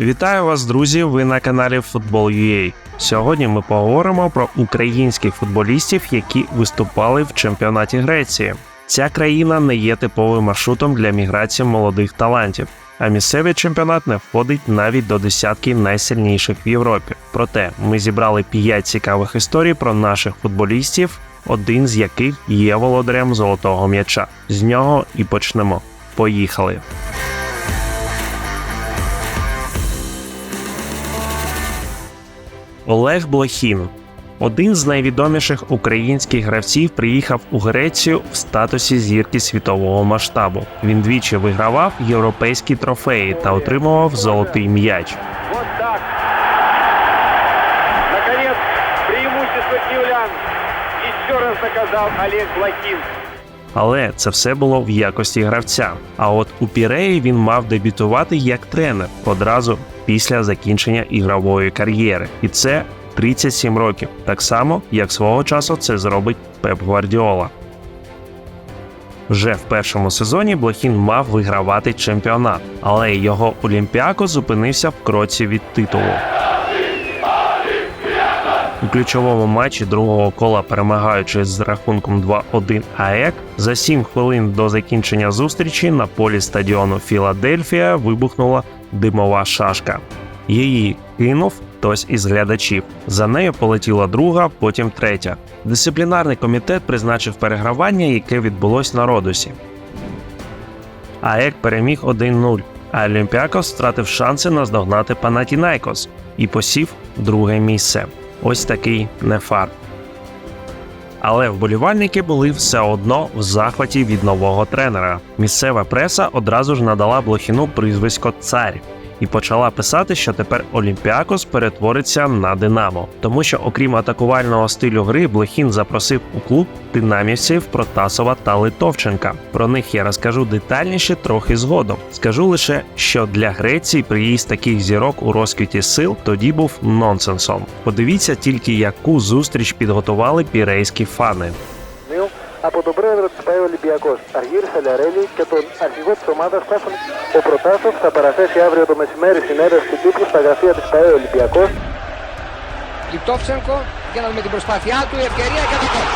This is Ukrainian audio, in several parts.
Вітаю вас, друзі! Ви на каналі Football.ua. Сьогодні ми поговоримо про українських футболістів, які виступали в чемпіонаті Греції. Ця країна не є типовим маршрутом для міграції молодих талантів, а місцевий чемпіонат не входить навіть до десятки найсильніших в Європі. Проте ми зібрали 5 цікавих історій про наших футболістів, один з яких є володарем золотого м'яча. З нього і почнемо. Поїхали! Олег Блохін. Один з найвідоміших українських гравців приїхав у Грецію в статусі зірки світового масштабу. Він двічі вигравав європейські трофеї та отримував золотий м'яч. Доказал Олег Блохин. Але це все було в якості гравця. А от у Піреї він мав дебютувати як тренер одразу після закінчення ігрової кар'єри. І це 37 років, так само як свого часу це зробить Пеп Гвардіола. Вже в першому сезоні Блохін мав вигравати чемпіонат, але його Олімпіако зупинився в кроці від титулу. У ключовому матчі другого кола, перемагаючи з рахунком 2-1 АЕК, за 7 хвилин до закінчення зустрічі на полі стадіону Філадельфія вибухнула димова шашка. Її кинув хтось із глядачів. За нею полетіла друга, потім третя. Дисциплінарний комітет призначив перегравання, яке відбулось на Родосі. АЕК переміг 1-0, а Олімпіакос втратив шанси наздогнати Панатінайкос і посів друге місце. Ось такий нефар. Але вболівальники були все одно в захваті від нового тренера. Місцева преса одразу ж надала Блохіну прізвисько Цар і почала писати, що тепер Олімпіакос перетвориться на Динамо, тому що, окрім атакувального стилю гри, Блохін запросив у клуб динамівців Протасова та Литовченка. Про них я розкажу детальніше трохи згодом. Скажу лише, що для Греції приїзд таких зірок у розквіті сил тоді був нонсенсом. Подивіться тільки, яку зустріч підготували пірейські фани Νέου από τον πρόεδρο της ΠαΕ Ολυμπιακός Αργύρη Σαλιαρέλη και τον αρχηγό της ομάδας Στέφαν ο Προτάσοφ θα παραθέσει αύριο το μεσημέρι συνέντευξη τύπου στα γραφεία της ΠαΕ Ολυμπιακός Λιτόφτσενκο γίνανε με την προσπάθειά του η ευκαιρία και το γκολ.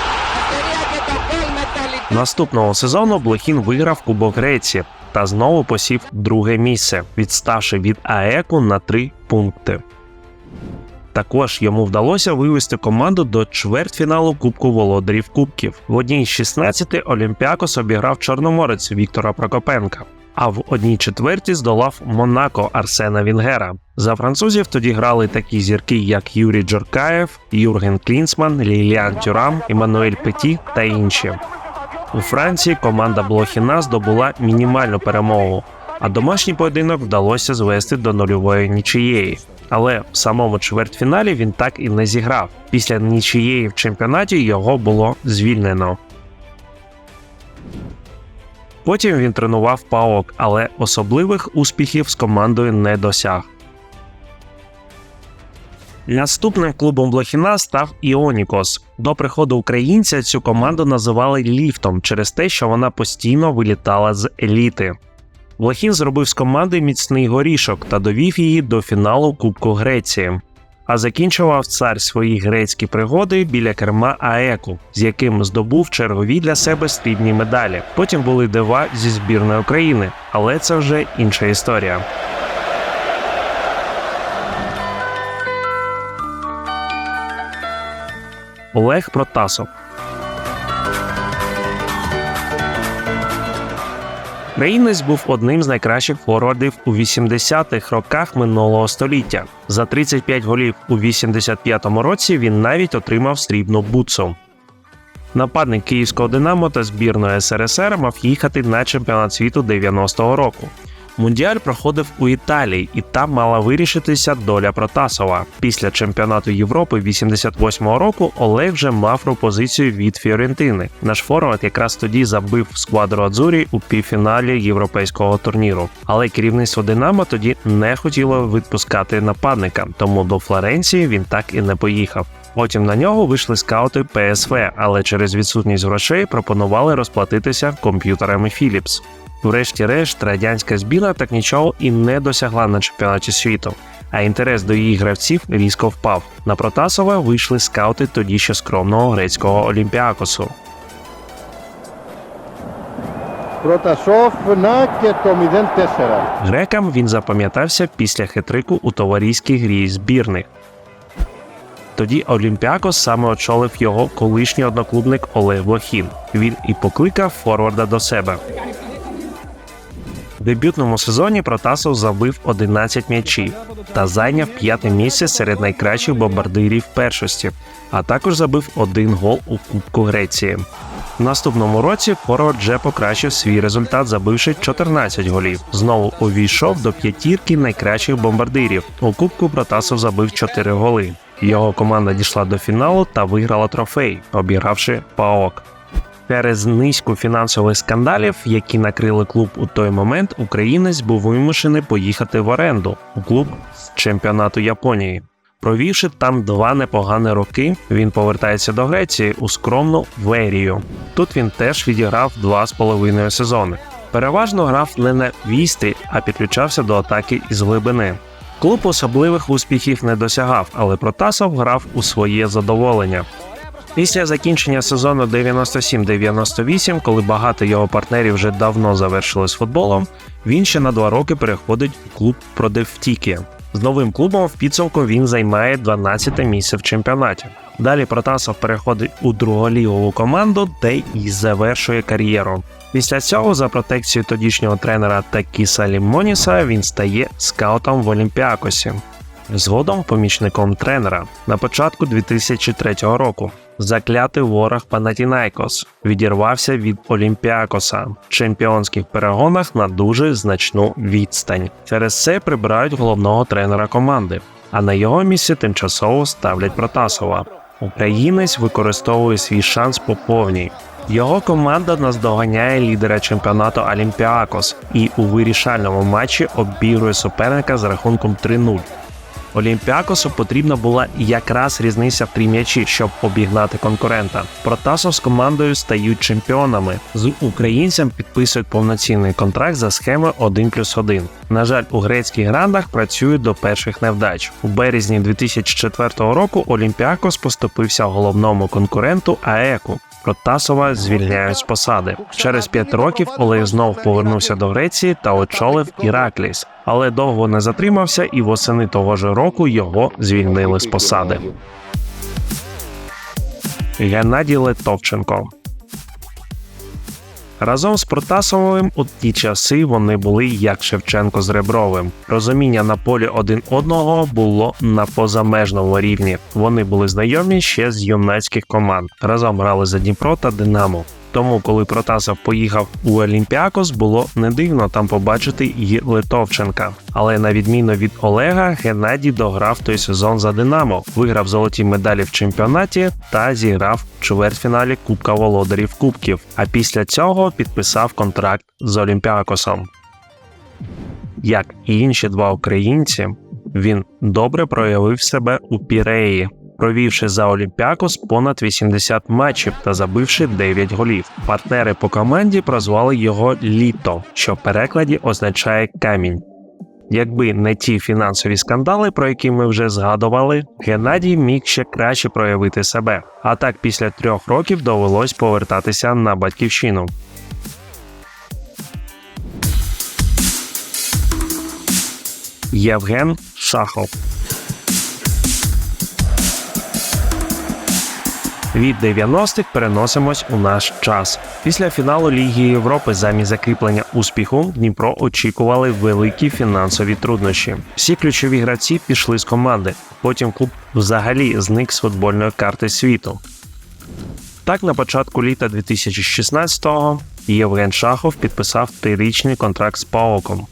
Ευκαιρία και το γκολ με το Λιτόφτσενκο. Наступного сезону Блохін виграв Кубок Греції та знову посів друге місце, відставши від АЕКу на три пункти. Також йому вдалося вивести команду до чвертьфіналу Кубку володарів Кубків. В одній з 16 Олімпіакос обіграв Чорноморець Віктора Прокопенка. А в одній четверті здолав Монако Арсена Вінгера. За французів тоді грали такі зірки, як Юрій Джоркаєв, Юрген Клінсман, Ліліан Тюрам, Еммануель Петі та інші. У Франції команда Блохіна здобула мінімальну перемогу, а домашній поєдинок вдалося звести до нульової нічиєї. Але в самому чвертьфіналі він так і не зіграв. Після нічиєї в чемпіонаті його було звільнено. Потім він тренував ПАОК, але особливих успіхів з командою не досяг. Наступним клубом Блохіна став Іонікос. До приходу українця цю команду називали ліфтом через те, що вона постійно вилітала з еліти. Блохін зробив з команди міцний горішок та довів її до фіналу Кубку Греції. А закінчував цар свої грецькі пригоди біля керма АЕКу, з яким здобув чергові для себе срібні медалі. Потім були дива зі збірної України, але це вже інша історія. Олег Протасов. Українець був одним з найкращих форвардів у 80-х роках минулого століття. За 35 голів у 85-му році він навіть отримав срібну бутсу. Нападник київського Динамо та збірної СРСР мав їхати на чемпіонат світу 90-го року. Мундіаль проходив у Італії, і там мала вирішитися доля Протасова. Після чемпіонату Європи 88-го року Олег вже мав пропозицію від Фіорентини. Наш форвард якраз тоді забив сквадру Адзурі у півфіналі європейського турніру. Але керівництво Динамо тоді не хотіло відпускати нападника, тому до Флоренції він так і не поїхав. Потім на нього вийшли скаути ПСВ, але через відсутність грошей пропонували розплатитися комп'ютерами Philips. Врешті-решт, радянська збірна так нічого і не досягла на чемпіонаті світу, а інтерес до її гравців різко впав. На Протасова вийшли скаути тоді ще скромного грецького олімпіакосу. Протасов на кето 4 Грекам він запам'ятався після хитрику у товариській грі збірних. Тоді Олімпіакос саме очолив його колишній одноклубник Олег Блохін. Він і покликав Форварда до себе. В дебютному сезоні Протасов забив 11 м'ячів та зайняв п'яте місце серед найкращих бомбардирів першості, а також забив один гол у Кубку Греції. В наступному році Форвард вже покращив свій результат, забивши 14 голів. Знову увійшов до п'ятірки найкращих бомбардирів. У Кубку Протасов забив 4 голи. Його команда дійшла до фіналу та виграла трофей, обігравши ПАОК. Через низку фінансових скандалів, які накрили клуб у той момент, українець був вимушений поїхати в оренду у клуб з чемпіонату Японії. Провівши там два непогані роки, він повертається до Греції у скромну Верію. Тут він теж відіграв два з половиною сезони. Переважно грав не на вістрі, а підключався до атаки із глибини. Клуб особливих успіхів не досягав, але Протасов грав у своє задоволення. Після закінчення сезону 97-98, коли багато його партнерів вже давно завершили з футболом, він ще на два роки переходить у клуб Продевтікі. З новим клубом в підсумку він займає 12 місце в чемпіонаті. Далі Протасов переходить у друголігову команду, де і завершує кар'єру. Після цього, за протекцією тодішнього тренера Такіса Лімоніса, він стає скаутом в Олімпіакосі. Згодом помічником тренера на початку 2003 року. Заклятий ворог Панатінайкос відірвався від Олімпіакоса в чемпіонських перегонах на дуже значну відстань. Через це прибирають головного тренера команди, а на його місці тимчасово ставлять Протасова. Українець використовує свій шанс по повній. Його команда наздоганяє лідера чемпіонату Олімпіакос і у вирішальному матчі обігрує суперника з рахунком 3-0. Олімпіакосу потрібна була якраз різниця в три м'ячі, щоб обігнати конкурента. Протасов з командою стають чемпіонами. З українцем підписують повноцінний контракт за схемою 1 плюс 1. На жаль, у грецьких грандах працюють до перших невдач. У березні 2004 року Олімпіакос поступився головному конкуренту АЕКу. Протасова звільняють з посади. Через п'ять років Олег знов повернувся до Греції та очолив Іракліс, але довго не затримався, і восени того ж року його звільнили з посади. Геннадій Литовченко Разом з Протасовим у ті часи вони були як Шевченко з Ребровим. Розуміння на полі один одного було на позамежному рівні. Вони були знайомі ще з юнацьких команд. Разом грали за Дніпро та Динамо. Тому, коли Протасов поїхав у Олімпіакос, було не дивно там побачити і Литовченка. Але на відміну від Олега, Геннадій дограв той сезон за Динамо, виграв золоті медалі в чемпіонаті та зіграв в чвертьфіналі Кубка Володарів Кубків. А після цього підписав контракт з Олімпіакосом. Як і інші два українці, він добре проявив себе у Піреї, провівши за Олімпіакос понад 80 матчів та забивши 9 голів. Партнери по команді прозвали його Літо, що в перекладі означає камінь. Якби не ті фінансові скандали, про які ми вже згадували, Геннадій міг ще краще проявити себе. А так після трьох років довелось повертатися на батьківщину. Євген Шахов Від 90-х переносимось у наш час. Після фіналу Ліги Європи замість закріплення успіху Дніпро очікували великі фінансові труднощі. Всі ключові гравці пішли з команди. Потім клуб взагалі зник з футбольної карти світу. Так, на початку літа 2016-го Євген Шахов підписав трирічний контракт з ПАОКом.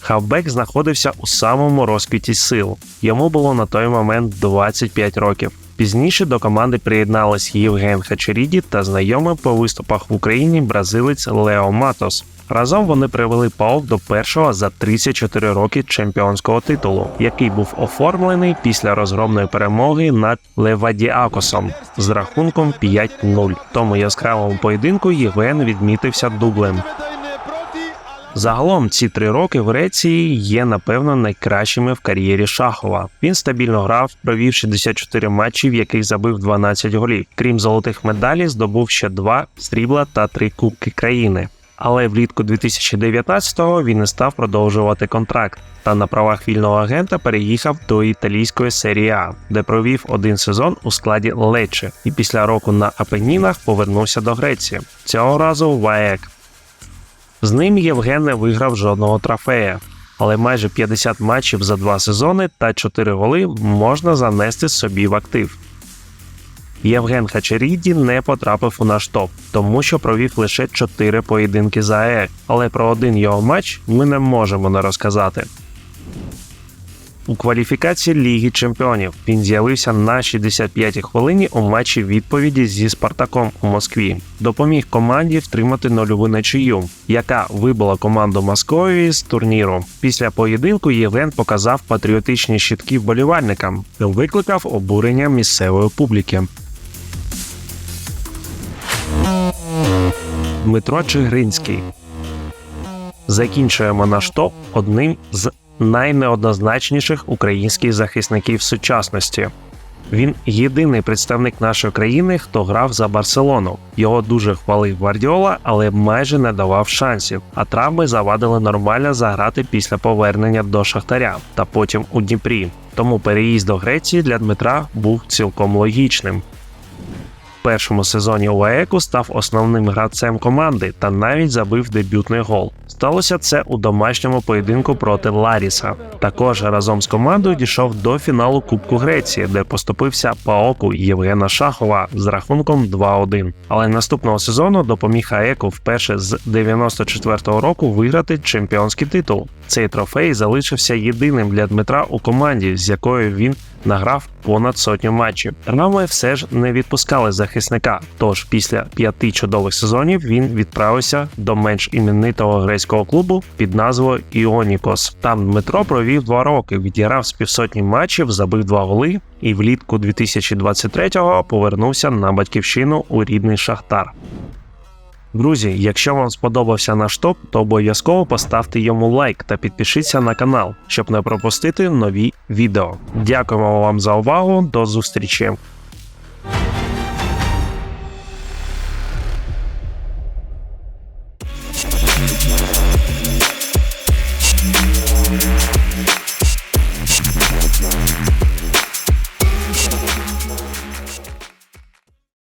Хавбек знаходився у самому розквіті сил. Йому було на той момент 25 років. Пізніше до команди приєднались Євген Хачеріді та знайомий по виступах в Україні бразилець Лео Матос. Разом вони привели ПАОК до першого за 34 роки чемпіонського титулу, який був оформлений після розгромної перемоги над Левадіакосом з рахунком 5-0. Тому яскравому поєдинку Євген відмітився дублем. Загалом ці три роки в Греції є напевно найкращими в кар'єрі Шахова. Він стабільно грав, провів 64 матчі, в яких забив 12 голів. Крім золотих медалей, здобув ще два срібла та три кубки країни. Але влітку 2019-го він не став продовжувати контракт та на правах вільного агента переїхав до італійської серії А, де провів один сезон у складі Лече і після року на Апенінах повернувся до Греції. Цього разу в АЕК. З ним Євген не виграв жодного трофея, але майже 50 матчів за два сезони та 4 голи можна занести собі в актив. Євген Хачеріді не потрапив у наш топ, тому що провів лише 4 поєдинки за АЕК, але про один його матч ми не можемо не розказати. У кваліфікації Ліги Чемпіонів він з'явився на 65-й хвилині у матчі відповіді зі Спартаком у Москві. Допоміг команді втримати нульову нічию, яка вибила команду Московії з турніру. Після поєдинку Євген показав патріотичні щитки вболівальникам та викликав обурення місцевої публіки. Дмитро Чигринський. Закінчуємо наш топ одним з найнеоднозначніших українських захисників сучасності. Він єдиний представник нашої країни, хто грав за Барселону. Його дуже хвалив Гвардіола, але майже не давав шансів. А травми завадили нормально заграти після повернення до Шахтаря та потім у Дніпрі. Тому переїзд до Греції для Дмитра був цілком логічним. Першому сезоні у АЕКу став основним гравцем команди та навіть забив дебютний гол. Сталося це у домашньому поєдинку проти Ларіса. Також разом з командою дійшов до фіналу Кубку Греції, де поступився Паоку Євгена Шахова з рахунком 2-1. Але наступного сезону допоміг АЕКу вперше з 94-го року виграти чемпіонський титул. Цей трофей залишився єдиним для Дмитра у команді, з якою він награв понад сотню матчів. Травми все ж не відпускали захисника. Тож після п'яти чудових сезонів він відправився до менш іменитого грецького клубу під назвою Іонікос. Там Дмитро провів два роки, відіграв з півсотні матчів, забив два голи і влітку 2023-го повернувся на батьківщину у рідний Шахтар. Друзі, якщо вам сподобався наш топ, то обов'язково поставте йому лайк та підпишіться на канал, щоб не пропустити нові відео. Дякуємо вам за увагу. До зустрічі!